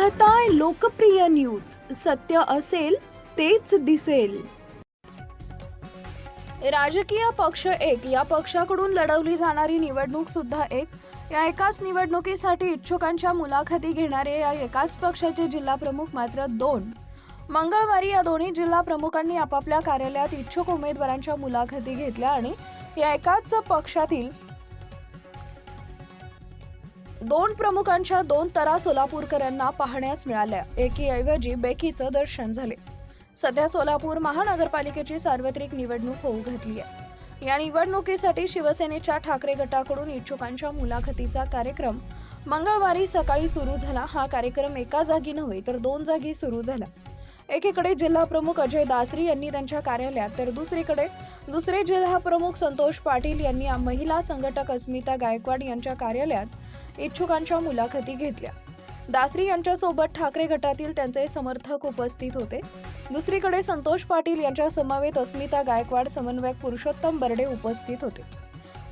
आता लोकप्रिय न्यूज. सत्य असेल तेच दिसेल. राजकीय पक्ष एक. या पक्षाकडून लढवली जाणारी निवडणूक सुद्धा एक. या एकाच निवडणुकीसाठी इच्छुकांच्या मुलाखती घेणारे या एकाच पक्षाचे जिल्हा प्रमुख मात्र दोन. मंगळवारी या दोन्ही जिल्हा प्रमुखांनी आपापल्या कार्यालयात इच्छुक उमेदवारांच्या मुलाखती घेतल्या आणि या एकाच पक्षातील दोन प्रमुखांच्या दोन तरा सोलापूरकरांना पाहण्यास मिळाल्या. एकीऐवजी बेकीचं दर्शन झाले. सध्या सोलापूर महानगरपालिकेची सार्वत्रिक निवडणूक होऊ घातली आहे. या निवडणुकीसाठी शिवसेनेच्या ठाकरे गटाकडून इच्छुकांच्या मुलाखतीचा कार्यक्रम मंगळवारी सकाळी सुरू झाला. हा कार्यक्रम एका जागी नव्हे तर दोन जागी सुरू झाला. एकीकडे जिल्हा प्रमुख अजय दासरी यांनी त्यांच्या कार्यालयात तर दुसरीकडे दुसरे जिल्हा प्रमुख संतोष पाटील यांनी महिला संघटक अस्मिता गायकवाड यांच्या कार्यालयात इच्छुकांच्या मुलाखती घेतल्या. दासरी यांच्यासोबत ठाकरे गटातील त्यांचे समर्थक उपस्थित होते. दुसरीकडे संतोष पाटील यांच्या समवेत अस्मिता गायकवाड समन्वयक पुरुषोत्तम बर्डे उपस्थित होते.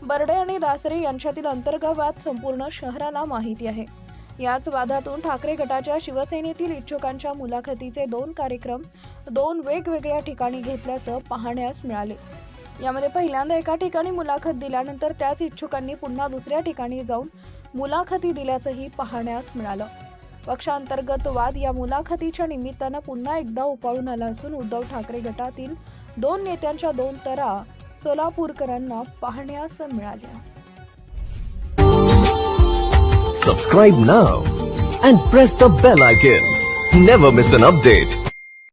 बर्डे आणि दासरे यांच्यातील अंतर्गवाद संपूर्ण शहराला माहिती आहे. याच वादातून ठाकरे गटाच्या शिवसेनेतील इच्छुकांच्या मुलाखतीचे दोन कार्यक्रम दोन वेगवेगळ्या ठिकाणी घेतल्याचं पाहण्यास मिळाले. यामध्ये पहिल्यांदा एका ठिकाणी मुलाखत दिल्यानंतर त्याच इच्छुकांनी पुन्हा दुसऱ्या ठिकाणी जाऊन मुलाखती दिल्याचंही पाहण्यास मिळालं. पक्षांतर्गत वाद या मुलाखतीच्या निमित्तानं पुन्हा एकदा उपाळून आला असून उद्धव ठाकरे गटातील दोन नेत्यांच्या दोन तरा सोलापूरकरांना पाहण्यास मिळाल्या. Subscribe now and press the bell icon never miss an update